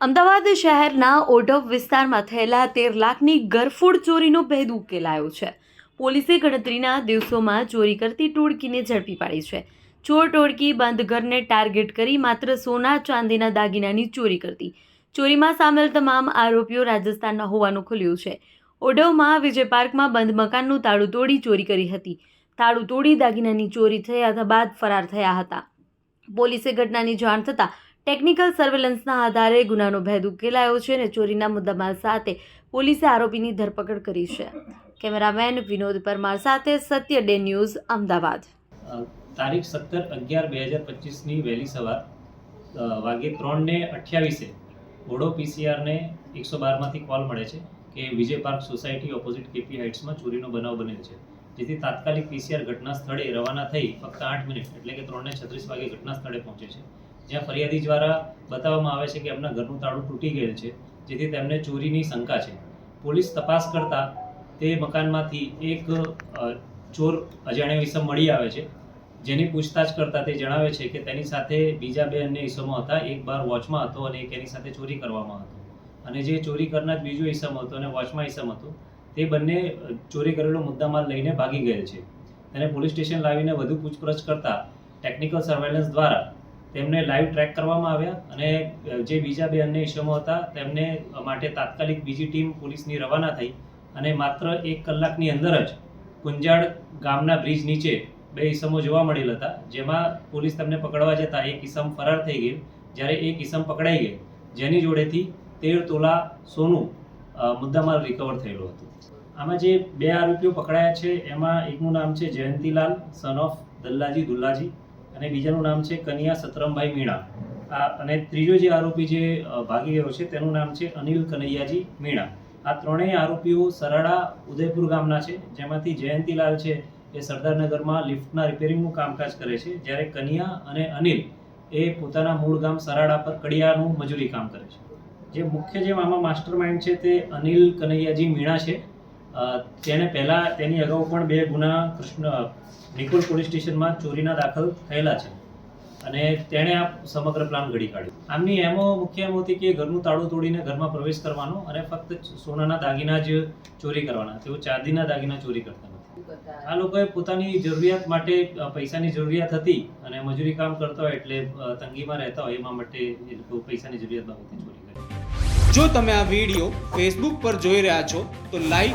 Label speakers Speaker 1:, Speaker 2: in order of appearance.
Speaker 1: અમદાવાદ શહેરના ઓઢવ વિસ્તારમાં થયેલા તેર લાખની ગરફોડ ચોરીનો ભેદ ઉકેલાયો છે. પોલીસે ગણતરીના દિવસોમાં ચોરી કરતી ટોળકીને ઝડપી પાડી છે. ચોર ટોળકી બંધ ઘરને ટાર્ગેટ કરી માત્ર સોના, ચાંદીના દાગીનાની ચોરી કરતી. ચોરીમાં સામેલ તમામ આરોપીઓ રાજસ્થાનના હોવાનું ખુલ્યું છે. ઓઢવમાં વિજય પાર્કમાં બંધ મકાનનું તાળું તોડી ચોરી કરી હતી. તાળું તોડી દાગીનાની ચોરી થયા બાદ ફરાર થયા હતા. પોલીસે ઘટનાની જાણ થતાં ટેકનિકલ સર્વેલન્સના આધારે ગુનાનો ભેદ ઉકેલાયો છે અને ચોરીના મુદ્દામાલ સાથે પોલીસે આરોપીની ધરપકડ કરી છે. કેમેરામેન વિનોદ પરમાર સાથે સત્ય ડે ન્યૂઝ, અમદાવાદ.
Speaker 2: તારીખ સત્તર અગિયાર બે હજાર પચીસની વહેલી સવાર વાગે ત્રણને અઠ્યાવીસે ઓડો પીસીઆરને એકસો બારમાંથી કોલ મળે છે કે Vijay park society opposite K P હાઇટ્સમાં ચોરીનો બનાવ બનેલ છે. જેથી તાત્કાલિક પીસીઆર ઘટના સ્થળે રવાના થઈ ફક્ત આઠ મિનિટ, એટલે કે ત્રણને છત્રીસ વાગે ઘટના સ્થળે પહોંચે છે. જ્યાં ફરિયાદી દ્વારા બતાવવામાં આવે છે કે એમના ઘરનું તાળું તૂટી ગયેલ છે, જેથી તેમને ચોરીની શંકા છે. પોલીસ તપાસ કરતા તે મકાનમાંથી એક ચોર અજાણ્યા ઈસમ મળી આવે છે. જેની પૂછતાછ કરતા તે જણાવે છે કે તેની સાથે બીજા બે અન્ય ઈસમો હતા. એક બાર વોચમાં હતો અને એક એની સાથે ચોરી કરવામાં હતો. અને જે ચોરી કરનાર બીજો ઈસમ હતો અને વોચમાં ઈસમ હતો, તે બંને ચોરી કરેલો મુદ્દામાલ લઈને ભાગી ગયેલ છે. તેને પોલીસ સ્ટેશન લાવીને વધુ પૂછપરછ કરતા ટેકનિકલ સર્વેલન્સ દ્વારા તેમને લાઈવ ટ્રેક કરવામાં આવ્યા અને જે બીજા બે અન્ય ઈસમો હતા, તેમને માટે તાત્કાલિક બીજી ટીમ પોલીસની રવાના થઈ અને માત્ર એક કલાકની અંદર જ કુંજાડ ગામના બ્રિજ નીચે બે ઈસમો જોવા મળેલ હતા, જેમાં પોલીસ તેમને પકડવા જતા એક ઇસમ ફરાર થઈ ગઈ, જ્યારે એક ઇસમ પકડાઈ ગઈ. જેની જોડેથી તેર તોલા સોનું મુદ્દામાલ રિકવર થયેલું હતું. આમાં જે બે આરોપીઓ પકડાયા છે, એમાં એકનું નામ છે જયંતીલાલ સન ઓફ દલ્લાજી દુલ્લાજી. અને બીજાનું નામ છે કનિયા સતરમભાઈ મીણા. આ અને ત્રીજો જે આરોપી જે ભાગી ગયો છે તેનું નામ છે અનિલ કનૈયાજી મીણા. આ ત્રણેય આરોપીઓ સરાડા ઉદયપુર ગામના છે, જેમાંથી જયંતીલાલ છે એ સરદારનગરમાં લિફ્ટના રિપેરિંગનું કામકાજ કરે છે, જ્યારે કનિયા અને અનિલ એ પોતાના મૂળ ગામ સરાડા પર કડિયાનું મજૂરી કામ કરે છે. જે મુખ્ય જે આમાં માસ્ટર માઇન્ડ છે તે અનિલ કનૈયાજી મીણા છે. અ, પહેલાં તેની અગાઉ પણ બે ગુના કૃષ્ણ નિકોલ પોલીસ સ્ટેશનમાં ચોરીના દાખલ થયેલા છે. અને તેણે આ સમગ્ર પ્લાન ઘડી કાઢ્યો. આમની એમો મુખ્ય એમ હતી કે ઘરનું તાળું તોડીને ઘરમાં પ્રવેશ કરવાનો અને ફક્ત સોનાના દાગીના જ ચોરી કરવાના. તેઓ ચાંદીના દાગીના ચોરી કરતા નથી. આ લોકોએ પોતાની જરૂરિયાત માટે પૈસાની જરૂરિયાત હતી અને મજૂરી કામ કરતા હોય એટલે તંગીમાં રહેતા હોય એમાં માટે એ લોકો પૈસાની જરૂરિયાત બાબતે ચોરી કરી.
Speaker 3: જો તમે આ વીડિયો ફેસબુક પર જોઈ રહ્યા છો તો લાઈક